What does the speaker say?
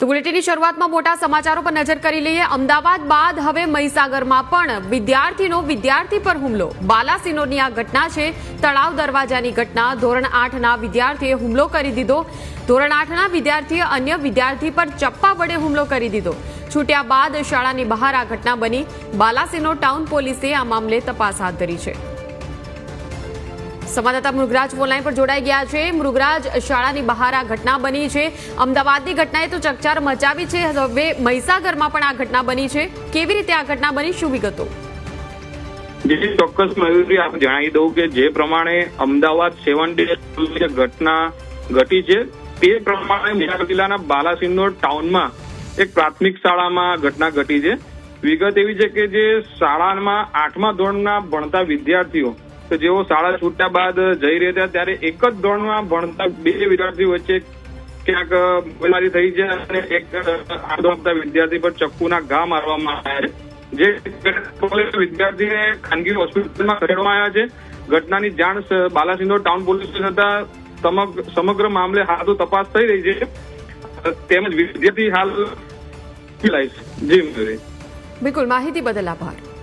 તો બુલેટિનની શરૂઆતમાં મોટા સમાચારો પર નજર કરી લઈએ. અમદાવાદ બાદ હવે મહીસાગરમાં પણ વિદ્યાર્થીનો વિદ્યાર્થી પર હુમલો. બાલાસિનોરની આ ઘટના છે. તળાવ દરવાજાની ઘટના. ધોરણ આઠના વિદ્યાર્થીએ હુમલો કરી દીધો. ધોરણ આઠના વિદ્યાર્થીએ અન્ય વિદ્યાર્થી પર ચપ્પા વડે હુમલો કરી દીધો. છૂટ્યા બાદ શાળાની બહાર આ ઘટના બની. બાલાસિનો ટાઉન પોલીસે આ મામલે તપાસ હાથ ધરી છે. સંવાદદાતા મૃગરાજ ફોનલાઈન પર જોડાઈ ગયા છે. મૃગરાજ, શાળાની બહાર આ ઘટના બની છે. અમદાવાદની ઘટનાએ તો ચકચાર મચાવી છે. હવે મહીસાગરમાં પણ આ ઘટના બની છે. કેવી રીતે આ ઘટના બની? શું વિગતો? જેથી ચોક્કસ મયુરી, આપ જણાવી દઉં કે જે પ્રમાણે અમદાવાદ સેવન ડે ઘટના ઘટી છે, તે પ્રમાણે મહીસાગર જિલ્લાના બાલાસિંદોર ટાઉનમાં એક પ્રાથમિક શાળામાં ઘટના ઘટી છે. વિગત એવી છે કે જે શાળામાં આઠમા ધોરણના ભણતા વિદ્યાર્થીઓ કે જેઓ શાળા છૂટ્યા બાદ જઈ રહ્યા હતા, ત્યારે એક જ ધોરણમાં ભણતા બે વિદ્યાર્થીઓ વચ્ચે ક્યાંક બીમારી થઈ છે અને એક આઠ વિદ્યાર્થી પર ચક્કુના ઘા મારવામાં આવ્યા છે. જે વિદ્યાર્થીને ખાનગી હોસ્પિટલમાં ખસેડવામાં આવ્યા છે. ઘટનાની જાણ સ- ટાઉન પોલીસ થતા સમગ- સમગ્ર મામલે હાલ તો તપાસ થઈ રહી છે. તેમજ વિદ્યાર્થી હાલ જી બિલકુલ, માહિતી બદલ આભાર.